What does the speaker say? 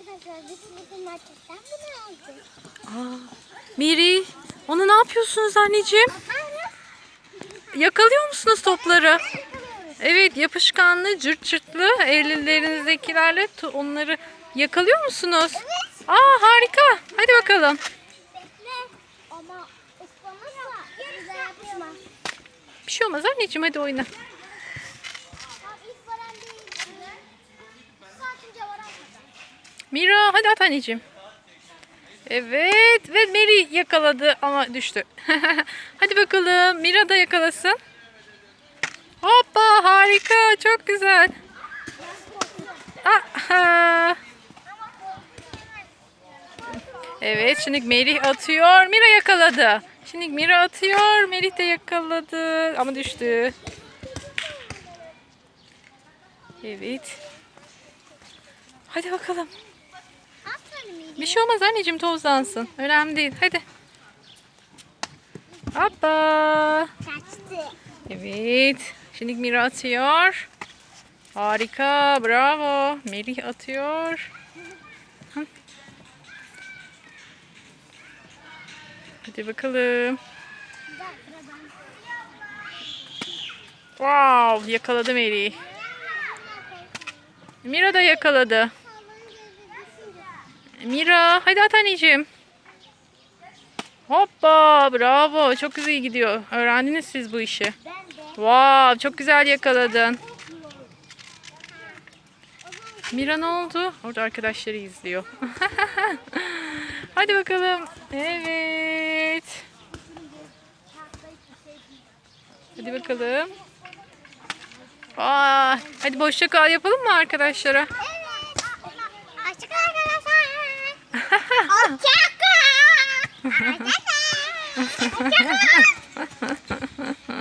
Arkadaşlar biz bugün marketten bunu aldık. Aa, Miri, onu ne yapıyorsunuz anneciğim? Yakalıyor musunuz topları? Evet, yapışkanlı, cırt cırtlı ellerinizdekilerle onları yakalıyor musunuz? Aa harika. Hadi bakalım. Bir şey olmaz anneciğim hadi oyna. Mira hadi at anneciğim. Evet ve Mary yakaladı ama düştü. hadi bakalım Mira da yakalasın. Hoppa harika çok güzel. Aha. Evet şimdi Melih atıyor. Mira yakaladı. Şimdi Mira atıyor. Melih de yakaladı ama düştü. Evet. Hadi bakalım. Bir şey olmaz anneciğim tozlansın. Önemli değil. Hadi. Hoppa. Kaçtı. Evet. Şimdi Mira atıyor. Harika. Bravo. Melih atıyor. Hadi bakalım. Wow. Yakaladı Melih. Mira da yakaladı. Mira hadi at anneciğim. Hoppa bravo çok güzel gidiyor. Öğrendiniz siz bu işi. Wow çok güzel yakaladın. Mira ne oldu? Orada arkadaşları izliyor. hadi bakalım. Evet. Hadi bakalım. Aa, hadi boşça kal yapalım mı arkadaşlara? 아니다오자 마.